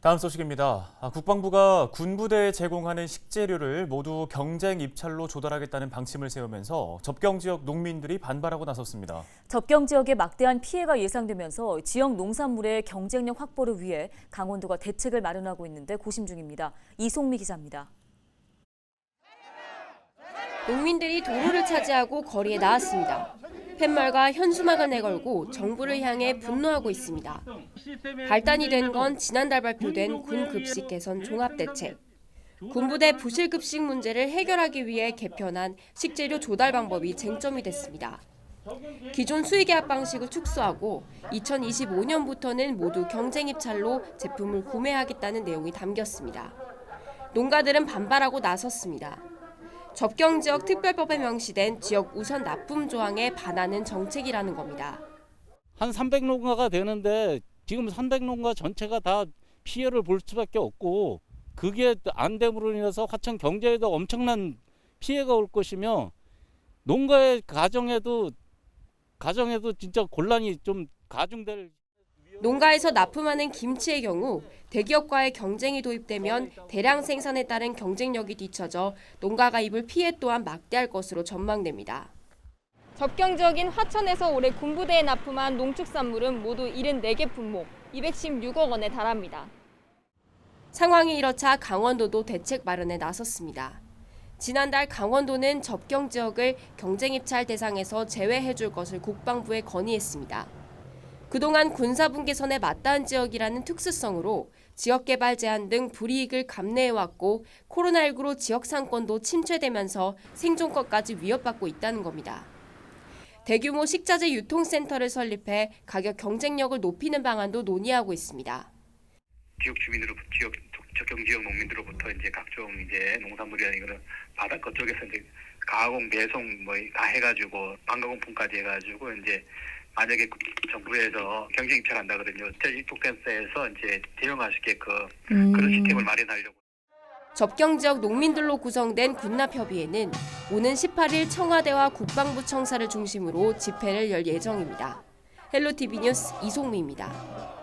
다음 소식입니다. 아, 국방부가 군부대에 제공하는 식재료를 모두 경쟁 입찰로 조달하겠다는 방침을 세우면서 접경 지역 농민들이 반발하고 나섰습니다. 접경 지역에 막대한 피해가 예상되면서 지역 농산물의 경쟁력 확보를 위해 강원도가 대책을 마련하고 있는데 고심 중입니다. 이송미 기자입니다. 농민들이 도로를 차지하고 거리에 나왔습니다. 팻말과 현수막을 내걸고 정부를 향해 분노하고 있습니다. 발단이 된 건 지난달 발표된 군 급식 개선 종합대책. 군부대 부실 급식 문제를 해결하기 위해 개편한 식재료 조달 방법이 쟁점이 됐습니다. 기존 수의계약 방식을 축소하고 2025년부터는 모두 경쟁 입찰로 제품을 구매하겠다는 내용이 담겼습니다. 농가들은 반발하고 나섰습니다. 접경 지역 특별법에 명시된 지역 우선 납품 조항에 반하는 정책이라는 겁니다. 한 300농가가 되는데 지금 300농가 전체가 다 피해를 볼 수밖에 없고 그게 안 됨으로 인해서 하천 경제에도 엄청난 피해가 올 것이며 농가의 가정에도 가정에도 진짜 곤란이 좀 가중될 농가에서 납품하는 김치의 경우 대기업과의 경쟁이 도입되면 대량 생산에 따른 경쟁력이 뒤처져 농가가 입을 피해 또한 막대할 것으로 전망됩니다. 접경 지역인 화천에서 올해 군부대에 납품한 농축산물은 모두 74개 품목, 216억 원에 달합니다. 상황이 이렇자 강원도도 대책 마련에 나섰습니다. 지난달 강원도는 접경 지역을 경쟁 입찰 대상에서 제외해 줄 것을 국방부에 건의했습니다. 그동안 군사분 개선에 맞닿은 지역이라는 특수성으로 지역 개발 제한 등 불이익을 감내해 왔고 코로나19로 지역 상권도 침체되면서 생존권까지 위협받고 있다는 겁니다. 대규모 식자재 유통센터를 설립해 가격 경쟁력을 높이는 방안도 논의하고 있습니다. 지역 주민으로부터 지역 적경 지역 농민들로부터 이제 각종 이제 농산물이나 이거는 바다 그쪽에서 이제 가공 배송 뭐 다 해가지고 방가공품까지 해가지고 이제 만약에 정부에서 경쟁 입찰 한다 그러면 제주통센터에서 이제 대응할 수 있게끔 그런 시스템을 마련하려고. 접경 지역 농민들로 구성된 군납협의회는 오는 18일 청와대와 국방부 청사를 중심으로 집회를 열 예정입니다. 헬로티비 뉴스 이송미입니다.